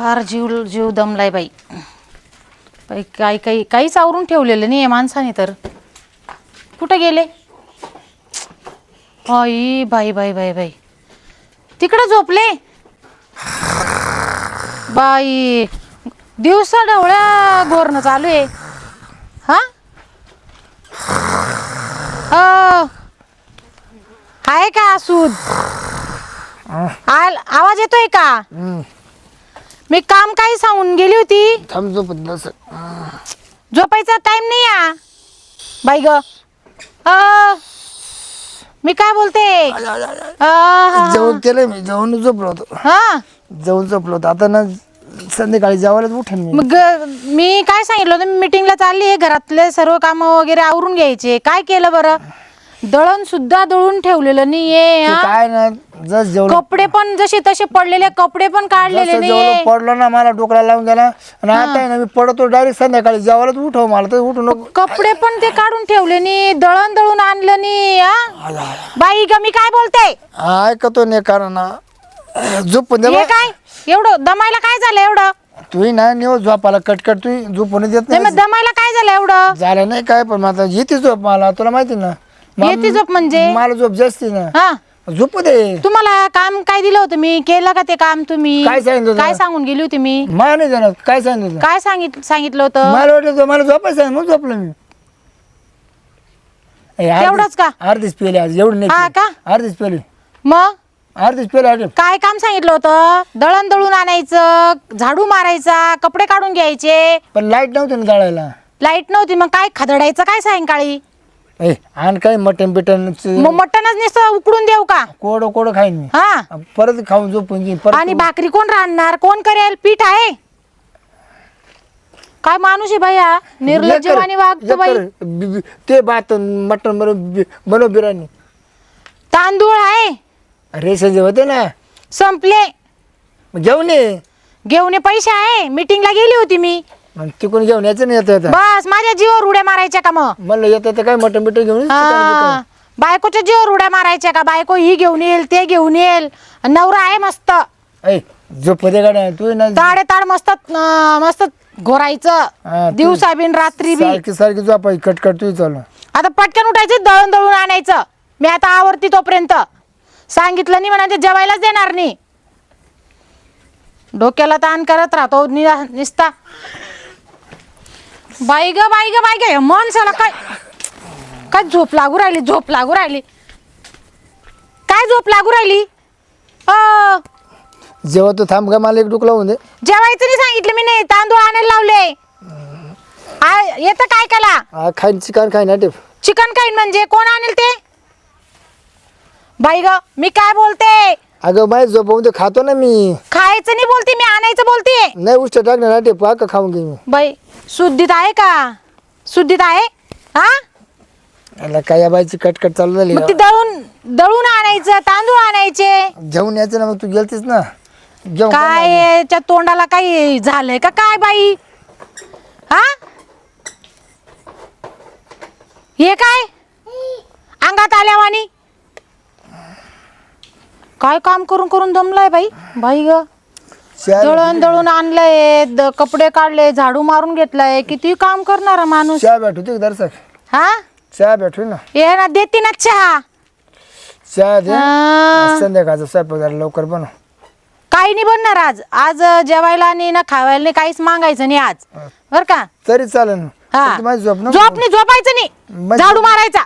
फार जीव जीव दमलाय बाई. बाई काही काही काहीच आवरून ठेवलेलं नाही आहे माणसाने तर. कुठं गेले? आई बाई बाई बाई बाई. तिकडं झोपले? बाई दिवसा ढवळ्या गोरणं चालू आहे. हा? अ, आहे का सूद आल आवाज येतोय का? मी काम काही सांगून गेली होती. थांब झोपत बस झोपायचा टाइम नाही या बाई ग. अ, मी काय बोलते? अ, हा, जेवण केलं मी जेवण झोपलो होतो. हा. जेवण झोपलो होतो. आता ना संध्याकाळी जेवायलाच उठेन मी. मग मी काय सांगितलं होतं? मीटिंगला चालली आहे. घरातले सर्व कामं वगैरे आवरून घ्यायचे. काय केलं बरं? दळण सुद्धा दळून ठेवलेलं नाहीये ते हा? काय ना जस कपडे पण जसे तसे पडलेले कपडे पण काढलेले जसं नाहीये. जेवण पडलो ना मला डोकला लावून गेला आणि आता आहे ना मी पडतो डायरेक्ट संध्याकाळी जेवायलाच उठव मला तर उठू नको. कपडे पण ते काढून ठेवले नाही दळण दळून आणलं नाही हा? बाई ग मी काय बोलते हा, ऐकतो नाही कारण ना झोपून दे हे बा. काय? एवढं दमायला काय झालं एवढं? तू ना नेव झोपाला कटकट तू झोपून देत नाही नाही. मग दमायला काय झालं एवढं? झालं नाही काय पण आता येते झोप मला तुला माहिती ना. येते झोप म्हणजे? मला झोप जास्ती ना. हा. झोपू दे. तुम्हाला काम काय दिलं होतं? मी केलं का ते काम तुम्ही? काय सांगितलं होतं? काय सांगून गेली होती मी? मला नाही जाणार काय सांगितलं तुला? काय सांगित सांगितलं होतं? मला वाटलं होतं मला झोपायचं आहे, मग झोपलो मी. ए, अर्धीच- तेवढंच का? अर्धीच पेले आज एवढं नाही हा पेले. का? अर्धीच पेले. मग? अर्धीच पेले काय काम सांगितलं होतं? दळण दळून आणायचं झाडू मारायचा कपडे काढून घ्यायचे. पण लाइट नव्हती ना जाळायला लाइट नव्हती. मग काय? खदडायचं काय सायंकाळी? ए आण काय मटन बिटन मग मटणच नुसतं उकडून देऊ का? कोड कोड खाईन मी. हा. परत खाऊन झोपून घेईन परत आणि भाकरी कोण राहणार कोण करेल? पीठ आहे. काय माणूस आहे हा निर्लज्जवानी वागतो बाई. एकर- बि- बि- ते भात मटन बनव बनव बिर्याणी. तांदूळ आहे. रेशन जे होते ना? संपले. मग घेऊन ये. घेऊन ये पैसे आहे. मीटिंगला गेली होती मी. तिकडून घेऊन यायचं नाही येतं येतं. बस माझ्या जीवावर उड्या मारायच्या का मग? म्हणलं येतं तर काय मटन बिटन घेऊन. हा. बायकोच्या जीवावर उड्या मारायच्या का? बायको ही घेऊन येईल ते घेऊन येईल. नवरा आहे मस्त. ऐ झोप दे गाड्या तू ना ताडे ताड मस्त अं, मस्त हा, घोरायचं तू- दिवसा बिन रात्री बी सारखी सारखी झोपाय कटकट तू चालू. आता पटकन उठायचं दळण दळून आणायचं. मी आता आवरती तोपर्यंत. सांगितलं नाही म्हणा ते जेवायलाच देणार नाही. डोक्याला ताण करत राहतो नि- निस्ता. बाई ग बाई ग बाई ग मन साला काय काय झोप लागू राहिली झोप लागू राहिली. काय झोप लागू राहिली? अ, जेव्हा तू थांब का मला एक डुक लावून दे. जेवायचं नाही सांगितलं मी नाही तांदूळ आणायला लावले. आ, येतं काय केला हा खाईन चिकन खाईन ना टिप चिकन खाईन म्हणजे कोण आणेल ते? बाई ग मी काय बोलते? अगं माहीत झोपवून ते खातो ना मी. खायचं नाही बोलते मी आणायचं बोलते. नाही उष्ट टाकणार ना टिप का खाऊन घे मी? बाई शुद्धीत आहे का? शुद्धीत आहे? हा? याला काय या बाईची कटकट चालू झाली. मग ती दळून दळून आणायचं तांदूळ आणायचे. जेवून यायचं ना मग तू गेलतीस ना. जेवण काय याच्या तोंडाला काही झालंय का काय बाई? हा? हे काय? अंगात आल्यावानी? काय काम करून करून दमलाय बाई? बाई ग. दळण दळून आणलंय द- कपडे काढले झाडू मारून घेतलाय. किती काम करणारा माणूस. चहा भेटू ते दर्शक? हा? चहा भेटू ना. ये ना देते ना चहा. चहा दे. हा. संध्याकाळचा स्वयंपाक जरा लवकर बनव. काही नाही बनणार आज. आज जेवायला नाही ना खावायला नाही काहीच मागायचं नाही आज. बर का? तरी चालेल हा. माझी झोप नको. नाही झोपायचं नाही. झाडू मारायचा.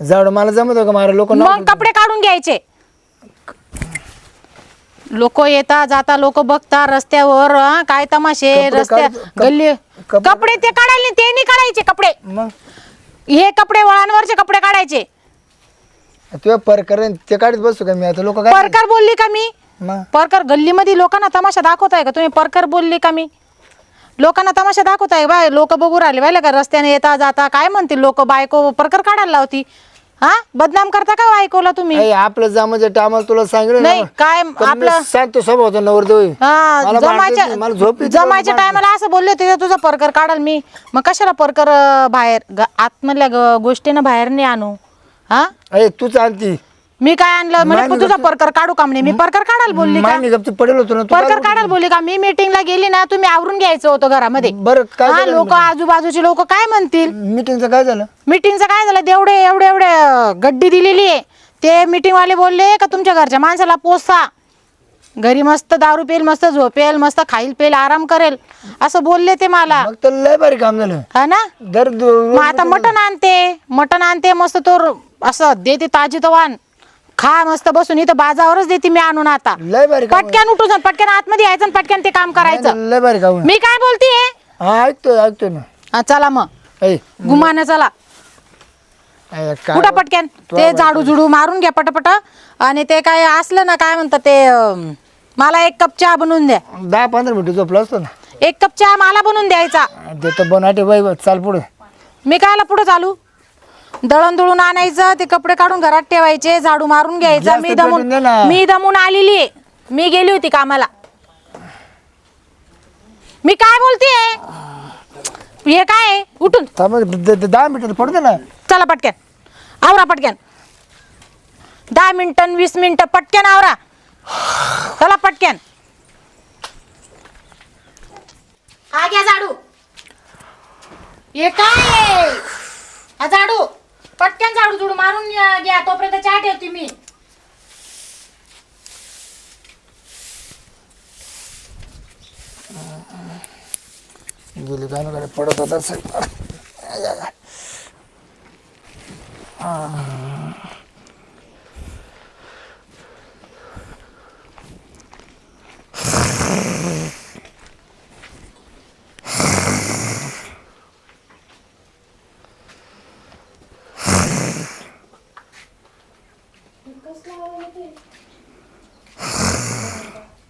झाड मला जमत का मारा लोक मग कपडे काढून घ्यायचे. लोक येता जाता लोक बघता रस्त्यावर हा, काय तमाशे कपडे रस्त्या काढ- कप- गल्ली कपडे- कपडे ते काढायला ते नाही काढायचे कपडे. मग? हे कपडे वळांवरचे कपडे काढायचे. तुझ्या परकर ते काढत बसतो का मी? आता लोक काय परकर बोलली का मी? मग? परकर गल्लीमध्ये लोकांना तमाशा दाखवताय का? तुम्ही परकर बोलली का मी? लोकांना तमाशा दाखवताय? बाय लोक बघू राहिले बायला का रस्त्याने येता जाता? काय म्हणतील लोक? बायको परकर काढायला लावती. हा? बदनाम करता का बायकोला तुम्ही? ऐ, आपलं जमाच्या टायमाला तुला सांगितलं नाही, काय आपलं- सांगतो स्वभावचा नवरदेव. हा, मला मला झोप जमायच्या येते, जमायच्या मला टायमाला असं बोलले होते तुझा परकर काढाल मी. मग कशाला परकर अं, बाहेर? ग- आतमधल्या ग- गोष्टीनं बाहेर नाही आणू. हा? तूच आणती. मी काय आणलं? म्हणजे तुझा परकर काढू का म्हणे? मी परकर काढायला बोलली का? मायने पडेल होतो ना तू परकर काढायला बोलली का? मी मीटिंगला गेली ना तुम्ही आवरून घ्यायचं होतं घरामध्ये. बरं काय हा लोक आजूबाजूचे लोक काय म्हणतील? मीटिंगचं काय झालं? मीटिंगचं काय झालं? तेवढे एवढे एवढे अं, गड्डी दिलेली आहे. ते मीटिंग वाले बोलले का तुमच्या घरच्या माणसाला पोसा. घरी मस्त दारू पेल मस्त झोपेल मस्त खाईल पेल आराम करेल. असं बोलले ते मला. मग तर लय भारी काम झालं. हा ना? दर दो- मग आता मटण आणते. मटण आणते मस्त तो र- असं देते ताजी तवान. खा मस्त बसून इथं बाजावरच देते मी आणून आता. लय भारी काम पटक्यान उठून जा, पटक्यान आतमध्ये यायचं आणि पटक्यान ते काम करायचं. लय भारी काम मी काय बोलतीये हा ऐकतोय ऐकतोय ना. हा, चला मग. ऐ. गुमाना चला. ऐ, काय कुठं पटक्यान. ते झाडू झुडू मारून घ्या पटापट. आणि ते काय असलं ना काय म्हणतात ते अं, मला एक कप चहा बनवून द्या. दहा पंधरा मिनिटं झोपला असतो ना. एक कप चहा मला बनवून द्यायचा. देतो बनाटे बाई चाल पुढे. मी कायला पुढे चालू? दळण दळून आणायचं ते कपडे काढून घरात ठेवायचे झाडू मारून घ्यायचं. जास्त मी दमून. मी दमून आलेली आहे. मी गेली होती कामाला. मी काय बोलतेय? हे काय आहे? उठून. थांबा द- द- दहा मिनिटं पडते ना. चला पटक्यान आवरा पटक्यान दहा मिनिटं वीस मिनिटं पटक्यान आवरा. चला पटक्यान हा घ्या झाडू. हे काय आहे? हा झाडू पटक्यान झाडू झुडू मारून या- तोपर्यंत चहा ठेवते मी. गेली काय पडत होता सगळं.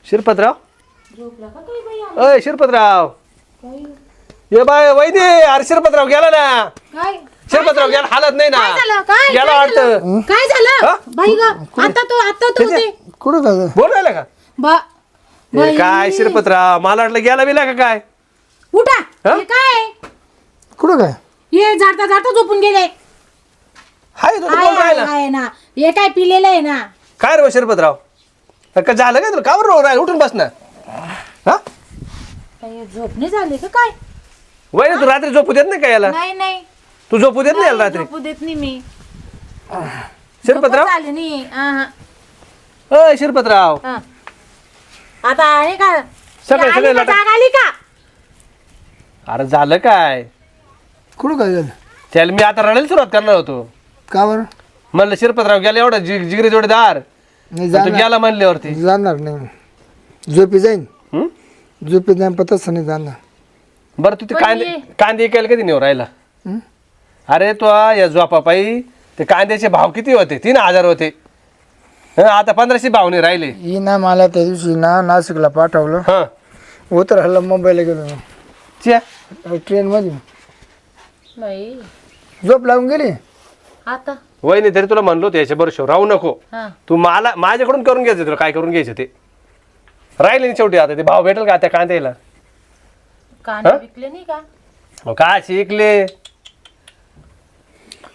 शिरपतराव? अय शिरपतराव. ये बाय वैदे अरे शिरपतराव गेला ना. काय? शिरपतराव गेला हालत नाही ना. काय झालं? काय गेला काय वाटतं. झालं? काय झालं? बाई ग आता तो आता तो होते कुठं काय झालं? बोल राहिला का? बा हे काय शिरपतराव? मला वाटलं गेला बिला का काय? उठा. हा? हे काय? कुठं काय? हे जाता जाता झोपून गेले. हाय तू आहे, बोल राहिला. आहे, आहे ना. हे काय पिलेलं आहे ना? काय रे शिरपतराव? का झालं काय तुला? का बरं राहिला उठून बस ना हा काय झोपणे झाले का काय? वय तू रात्री झोपू देत नाही का याला? नाही नाही. तू झोपू देत नाही याला रात्री? झोपू देत नाही मी. शिरपतराव? आली नाही. अय शिरपतराव. हा. आता आहे का? सगळे- आली सगळे का? लटा- जाग आली का? अरे झालं काय? कुठं काय झालं? त्याला मी आता रडायला सुरुवात करणार होतो. का बरं? म्हणलं शिरपतराव गेला एवढा जि जिगरी जोडीदार. नाही तू जाणार. गेला म्हणल्यावरती. जाणार नाही. झोपी जाईन. हं? झोपी जाईन पतच नाही जाणार. बरं तू ते पण कांदे ये. कांदे ऐकायला कधी नेऊ राहिला? हं? अरे तो या झोपापायी ते कांद्याचे भाव किती होते? तीन हजार होते. हं, आता पंधराशे भाव नाही राहिले. ही ना मला त्या दिवशी ना नाशिकला पाठवलं. हा. उतरायला मुंबईला गेलो च्या? ट्रेनमध्ये. बाई झोप लावून गेली? आता. वहिनी तरी तुला म्हणलो होतं याच्या बरोबर राहू नको. हा. तू मला माझ्याकडून करून घ्यायचं तुला काय करून घ्यायचं ते. राहिले नाही शेवटी आता ते भाव भेटेल का त्या कांद्याला? कांदे विकले नाही का? अहो, काय शिकले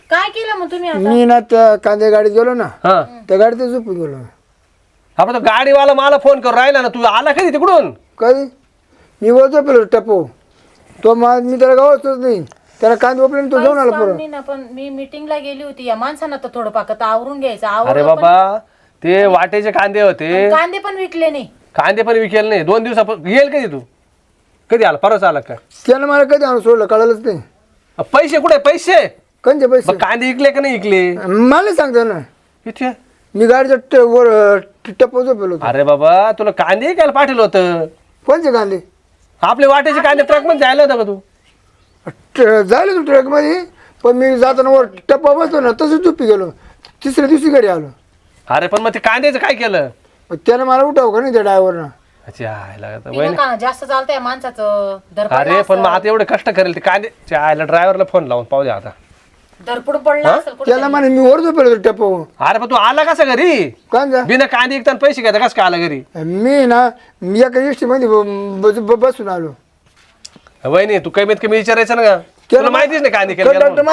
काय केलं मग तुम्ही आता? मी ना त्या कांदे गाडीत गेलो ना हा. त्या गाडीत झोपून गेलो. आपण तो गाडीवाला मला फोन करून राहिला ना तू आला कधी तिकडून? कधी? मी वर झोपेलो टपो. तो मा मी त्याला गावातच नाही. त्याला कांदे ओपले तो जाऊन आला ना पण मी मीटिंगला गेली होती. या माणसानं तर थोडं पाकत आवरून घ्यायचं. अरे आवरून बाबा ते वाटेचे कांदे होते. कांदे पण विकले नाही. कांदे पण विकेल नाही. दोन दिवसापासून येईल कधी तू? कधी आला? परवाच आला का? त्यानं मला कधी आणून सोडलं? कळालंच नाही. अ, पैसे कुठे पैसे? कंचे पैसे? मग कांदे विकले का नाही विकले? मला सांगतो ना इथे? मी गाडीच्या ट- वर टप्पो झोपेलो होतो. अरे बाबा तुला कांदे विकायला पाठवलं होतं? कोणचे कांदे? आपले वाटेचे कांदे ट्रकमध्ये जायला होता का तू? झाले तू ट्रकमध्ये पण मी जाताना वर टप्पा बसलो ना तसंच झोपी गेलो. तिसऱ्या दिवशी घरी आलो. अरे पण मग ते कांद्याचं काय केलं? मग त्यानं मला उठाव का नाही त्या ड्रायव्हरनं अच्छा, आयला आता वहिनी. जास्त चालतंय माणसाचं धरपड अरे पण मग आता एवढे कष्ट करेल ते कांदे आयला ड्रायव्हरला फोन लावून पाहू दे आता. धरपड पडला असेल कुठं. त्याला म्हणे मी वर झोपेलो होतो टप्पो अरे पण तू आला कसा घरी? कांदा? बिना कांदे विकताना पैसे घ्यायचा कसं काय आला घरी? मी ना मी एका एसटी मध्ये ब- ब- ब- बसून आलो. वहिनी तू कमीत कमी विचारायचं ना का? तुला माहितीच नाही कांदे केले कंडक्टर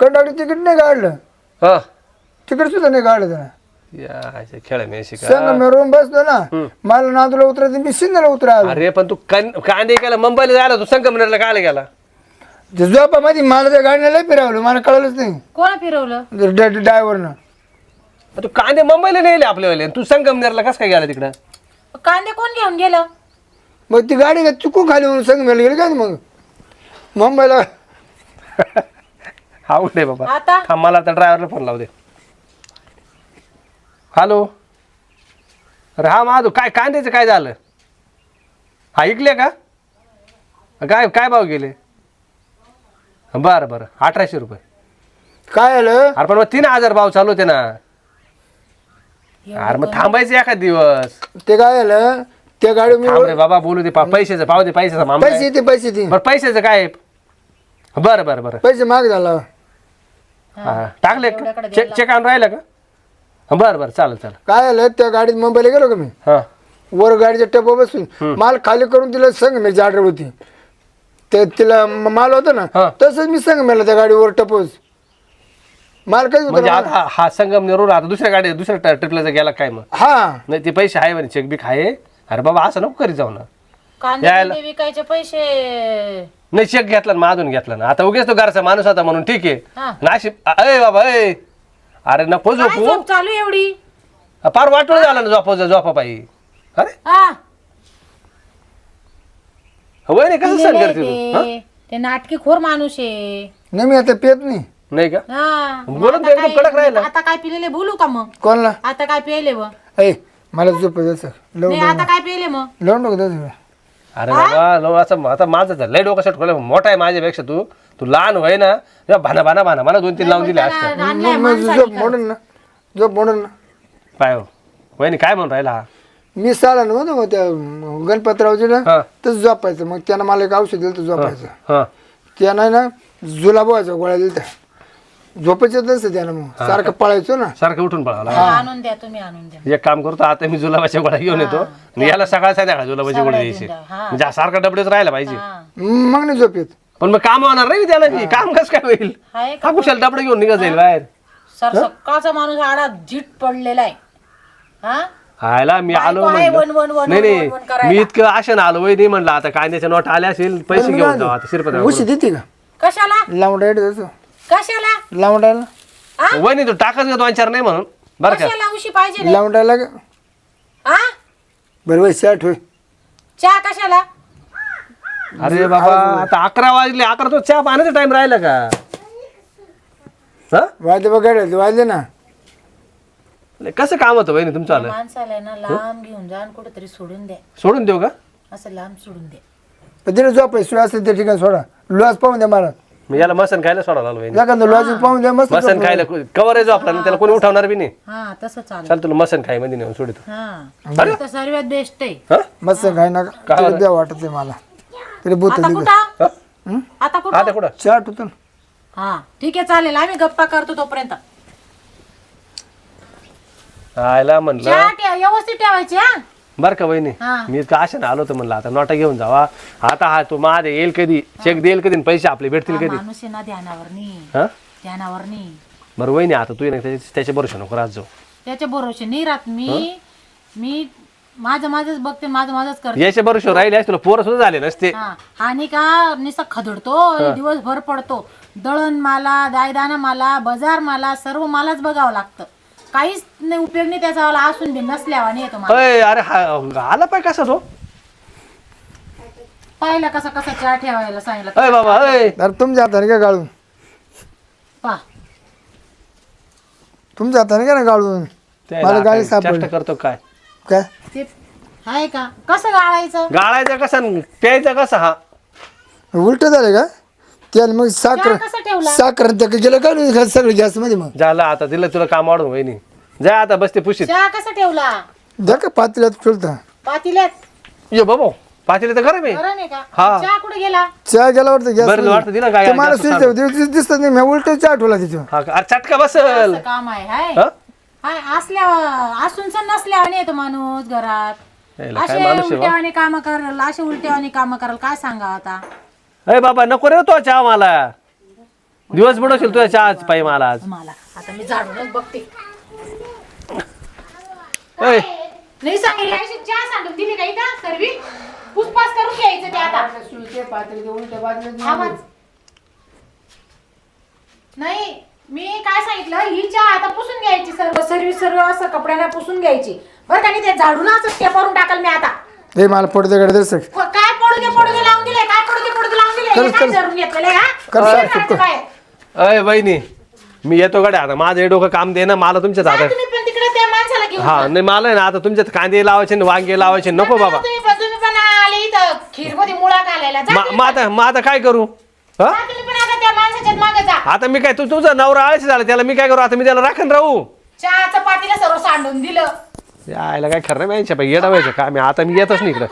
कंडक्टर तिकीट नाही काढलं. हा. तिकीट सुद्धा नाही काढलं त्यानं. खेळ मी शिका संग मी रूम बसलो ना मला नादूला उतरायचं मी सिंधला उतरायला अरे पण तू कन- कांदे गेला मुंबईला जायला तू संगमनेरला काय गेला. झोपा मध्ये मला त्या गाडीने लय फिरावलं मला कळलंच नाही. कोण फिरवलं? ड्रायव्हरनं. तू कांदे मुंबईला नेले आपल्यावाले तू संगमनेरला कस काय गेला तिकडं? कांदे कोण घेऊन गेलं? मग ती गाडी का चुकून खाली म्हणून संग गेली काय मग? मुंबईला आवड आहे बाबा. आता? थांब मला आता ड्रायव्हरला फोन लावू दे. हॅलो अरे हा माधू काय कांद्याचं काय झालं? हा ऐकले का? काय काय भाव गेले? बरं बरं. अठराशे रुपये. काय आलं? अरे पण मग तीन हजार भाव चालू होते ना. अरे मग थांबायचं एखाद दिवस. ते काय आलं? त्या गाडी मी थांब रे बाबा बोलू दे पा पैशाचं पाव दे पैशाचा मामा आहे. पैसे ते पैसे ते बरं पैशाचं काय आहे? बरं बरं बरं. पैसे माग झाला. हा टाकले चेक चेक आणून राहिलं का? बरं बरं चालेल चालेल. काय आलं त्या गाडीत मुंबईला गेलो का मी? हां. वर गाडीच्या टप्पा बसून. माल खाली करून तिला संग मी ऑर्डर होती. ते तिला म- माल होता ना हा. तसंच मी संग मेला त्या गाडीवर टपोज माल कधी म्हणजे होता आता हा- हा संगम नेरून आता दुसऱ्या गाडी दुसऱ्या ट्रिपला गेला काय मग? हा. नाही ते पैसे आहे म्हणे चेक बिक आहे. अरे बाबा असं नको करीत जाऊ ना. यायला- विकायचे पैसे. नाही चेक घेतला ना माधून घेतला ना. आता उगेच तो घरचा माणूस होता म्हणून ठीक आहे. हा. नाशिक अय बाबा अय अरे नको काय झोपू. झोप चालू एवढी? फार वाटोळ झाला ना झोपा झोपा पायी अरे. हा. वय नाही कसं सण आहे करते तू? हा? ते ते नाटकी खोर माणूस आहे. नाही मी आता पेत नाही. नाही का? हा. मग बोलून आता तर एकदम काय- कडक राहिला. आता काय पिलेले बोलू का मग? कोणला? आता काय पिले व? ऐ मला झोप द्यायचं नाही लावून आता काय पिले मग? लावून द्यायचं अरे बाबा लो असं आता माझं झालं लय डोकं सट मोठा आहे माझ्यापेक्षा तू. तू लहान होय ना. तेव्हा भाना भाना भाना. मला दोन तीन लावून दिले असते मग माणसाने झोप मोडून ना. झोप मोडून ना. पाय हो. वहिनी काय म्हणून राहिला हा? मी साला नव्हतं मग त्या गणपतरावची ना हा. तसं झोपायचं. मग त्यानं मला एक औषध दिलं तर झोपायचं. हा. त्यानं ना जुलाबाच्या गोळ्या दिल्या झोपायचं नसतं त्यानं मग. सारखं पळायचो ना. सारखं उठून पळाला आणून द्या तुम्ही आणून द्या. एक काम करतो आता मी जुलाबाच्या गोळ्या घेऊन येतो. आणि याला सकाळ संध्याकाळ जुलाबाची गोळ्या द्यायची. द्या, हा. म्हणजे हा सारखा डबडेच राहिला पाहिजे. हा. मग नाही झोप येत पण मग काम होणार नाही त्याला मी काम कसं काय होईल? हाय का हा कुशाल डबडे घेऊन निघत जाईल बाहेर. सर सकाळचा माणूस आडा झीट पडलेला आहे. हा? हायला मी आलो बायको आहे, म्हणलं. वन, वन, वन, नाही वन, नाही. वन करायला. मी इतकं आशा आलो वय नाही म्हणलं. आता कांद्याच्या नोट आल्या असेल पैसे घेऊन जाऊ. आता शिरपत उशी देते का? कशाला? लावून द्यायचं कशाला? लावून हा? वय नाही तू टाकच का दोन चार नाही म्हणून. बरं का? कशाला उशी पाहिजे नाही? लावून द्यायला का हा बरोबर शर्ट होय चहा कशाला? अरे बाबा आता अकरा वाजले. अकरा तो चहा पाण्याचा टाइम राहिला का? हा? वाजले बघ गाड्या वाजले ना. कसं काम होतं वहिनी तुमचं आलं? माणसाला आहे ना लांब घेऊन जा आणि कुठेतरी सोडून द्या सोडून देऊ का? असं लांब सोडून द्या पण तिने झोपायचं सोय असेल त्या ठिकाणी सोडा. लॉस पाहून द्या मला. मी याला मसन खायला सोडायला आलो वहिनी एखादं लॉजिंग पाहून द्या मस्त मसन खायला कवर आहे जो आपला त्याला कोणी उठवणार बी नाही. हा तसं चालेल. चाल तुला मसन खाई मध्ये नेऊन सोडितो. हा. तर सर्वात बेस्ट आहे. हा? मस्त काय ना तिला द्या वाटत आहे मला. तरी भूत आता कुठं? हा? आता कुठं? आता कुठं? चाट होतं ना. हा ठीक आहे चालेल. आम्ही गप्पा करतो तोपर्यंत. आयला म्हणलं. व्यवस्थित ठेवायची हा. बर का वहिनी हा. मी इतकं आशा आलो होतो म्हणलं आता नोटा घेऊन जावा. आता हा तो माझ येईल कधी चेक देईल कधी आणि पैसे आपले भेटतील हा कधी? माणूस आहे ना ध्यानावर नाही हा? ध्यानावर नाही बरं वहिनी आता तू ना त्याच्या त्याच्या भरोशा नको राहत जाऊ. त्याच्या भरोसे नाही राहत मी. मी माझं माझंच बघते माझं माझंच करते. याच्या भरोशा राहिले असते तुला पोरं सुद्धा झाले नसते. हा. आणि का निसा खदडतो दिवसभर पडतो. दळण माला दायदाना माला बाजार माला सर्व मलाच बघावं लागतं. काहीच नाही उपयोग नाही त्याचा वाला असून बी नसल्यावाने येतो मला. अय अरे हा आला पाय कसा तो? पाहिलं कसा कसा चहा ठेवायला सांगितलं. अय बाबा अय. अरे तुमच्या हाताने काय गाळून? पा. तुमच्या हाताने काय ना गाळून? मला गाडी सापडली चेष्टा करतो काय? काय? ते आहे का? कसं गाळायचं? गाळायचा कसा आणि प्यायचा कसा हा? उलट झाले का? त्याला मग साखर चहा कसा ठेवला? साखर त्या गेलं सगळं गॅसमध्ये मग. झालं आता दिलं तुला काम वाढून वहिनी. जा आता बसते पुशीत. चहा कसा ठेवला? द्या का पातळ्यात फिरता? पातील्यात ये बाबा पाटील तर बरं नाही का? हा. चहा कुठे गेला? चहा गेला वाटतं बरं वाटतं दिला काय मला जास्त दिसत नाही मी उलट चहा ठेवला तिथं. हा का? अरे चटका बसल. असं काम आहे हाय. हा? हाय असल्या असून सण नसल्यावाने येतो माणूस घरात. याला काय असे माणूस आहे बा? उलट्यावाने काम कराल असे उलट्यावाने काम कराल काय सांगा आता? अय बाबा नको रे तो चहा मला दिवस बुडवशील तुझ्या चहा पाहिजे मला आज. मला. आता मी झाडूनच बघते. ऐ नाही सांगितलं अशी चहा सांडून दिली का इथं? सर्वी? पुसपास करून घ्यायचं ते आता. सुलते पातळी ते उलट्या बाजूला आवाज नाही मी काय सांगितलं? ही चहा आता पुसून घ्यायची सर्व सर्विस सर्व असं कपड्यांना पुसून घ्यायची. बरं का नाही ते झाडून असं टेपारून टाकल मी आता. हे मला कडे दर्शक क- काय पडू दे पडू दे लावून दिले? काय पडू दे पडू दे लावून दिले? हे काय. धरून घेतलेलं हा? हे करायचं. काय? अय बहिणी मी येतो गाड्या आता. माझं हे डोकं काम दे ना मला तुमच्याच हातात तुम्ही पण तिकडे त्या माणसाला घेऊन हा नाही मला आहे ना आता तुमच्यात कांदे लावायचे आणि वांगे लावायचे. नको जा. बाबा. तुम्ही पण तुम्ही पण आले इथं खीरमध्ये मुळा घालायला. जा मा- तुम्ही मग आता मग आता काय करू? हा? जा तुम्ही पण आता त्या माणसाच्यात मागे जा. आता मी काय तू तुझा नवरा आळशी झाला त्याला मी काय करू? आता मी त्याला राखण राहू. चहाचं पातीला सर्व सांडून दिलं. यायला काय खरं नाही यायच्या व्हायचं. मी आता मी येतच नाही इकडं.